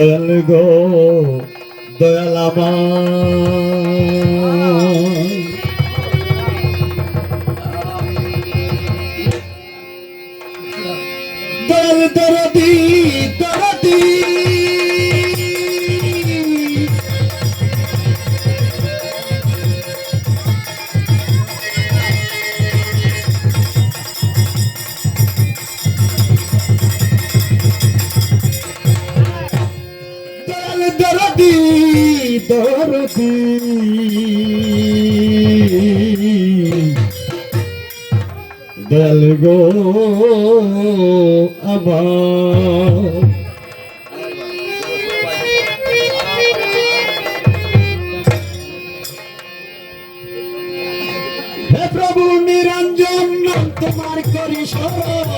দয়াল গো দয়াল আমার। দয়াল দরদি দরদি। দয়াল দরদি দয়াল গো আমার হে প্রভু নিরঞ্জন তোমার করি সরব।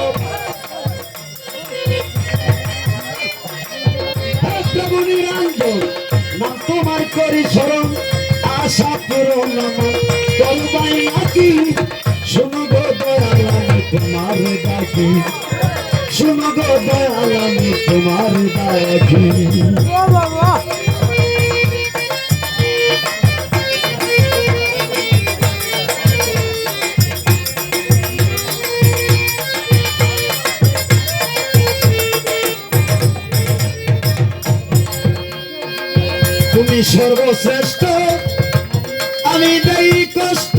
স্মরণ আশা পূরণ আমার চলবাই নাকি? শুনো গো দয়াল, আমি তোমার ডাকি। শুনো গো তোমার ডাকি। তুমি সর্বশ্রেষ্ঠ, আমি দেই কষ্ট।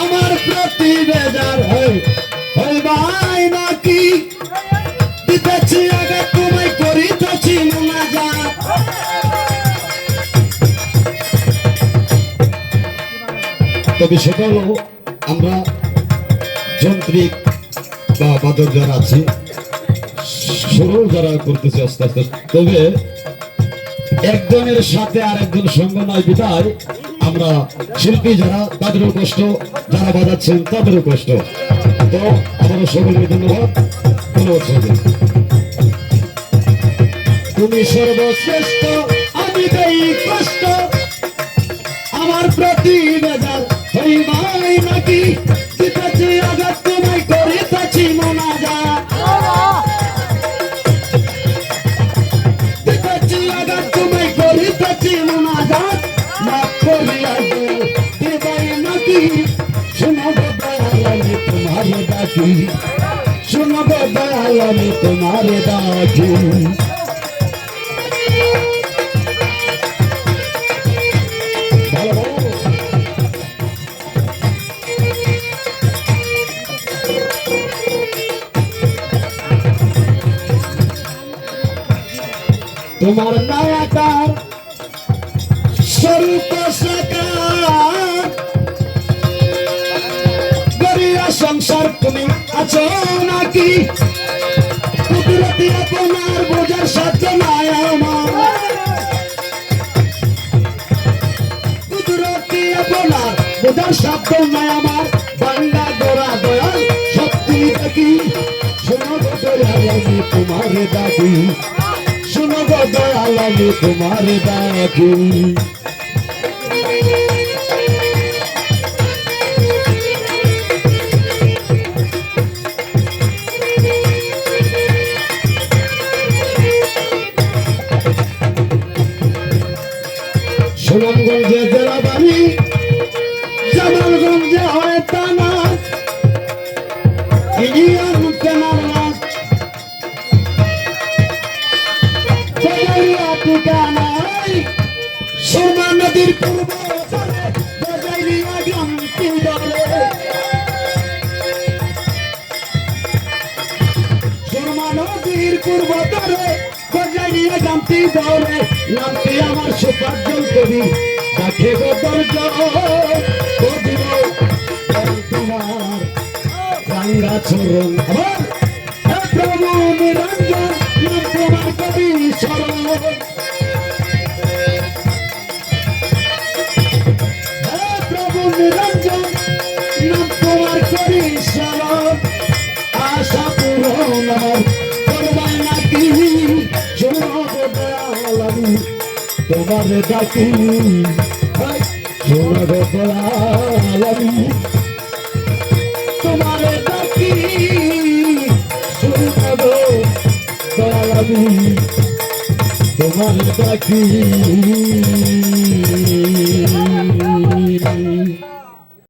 আমার প্রতি বেজার হয় ভাই নাকি? দিতেছি আগে তোমায় করিতেছি তবে সেটা আমরা যন্ত্রিক বা বাদক যারা আছে, সরল যারা করতেছে আস্তে আস্তে, তবে একজনের সাথে আর একজন সঙ্গ নয় বিদায়। আমরা শিল্পী যারা, তাদেরও কষ্ট, যারা বাজাচ্ছেন, তাদেরও কষ্ট। তো আমাদের সকলকে ধন্যবাদ। ধন্যবাদ তুমি সর্বশ্রেষ্ঠ, আমি তোমার ডাকি শুনো গো দয়াল আমি তোমার ডাকি ভালো ভালো গরিয়া সংসার তুমি আছো নাকি? কুদরতি আপনার বোঝার সাধ্য নাই আমার। কুদরতি আপনার বোঝার সাধ্য নাই আমার। বাংলা গোড়া দয়াল, সত্যি দেখি শোনো গো দয়াল, আমি তোমার ডাকি শোনো গো দয়াল, আমি তোমার ডাকি সুনামগঞ্জে জেলা বাড়ি জামালগঞ্জে হয় টানা ইন্ডিয়ান চলাইয়া ঠিকানাই সুরমা নদীর পূর্ব সুরমা নদীর পূর্ব তরে বজাইলিয়া গ্রামটি দলে নামটি আমার করি কাঠে বদল দর্জ তোমার চরণ আবার নিরঞ্জন তোমার কবি শরণ তোমার ডাকি শোনা গো দয়াল তোমার ডাকি শোনা গো তোমার ডাকি।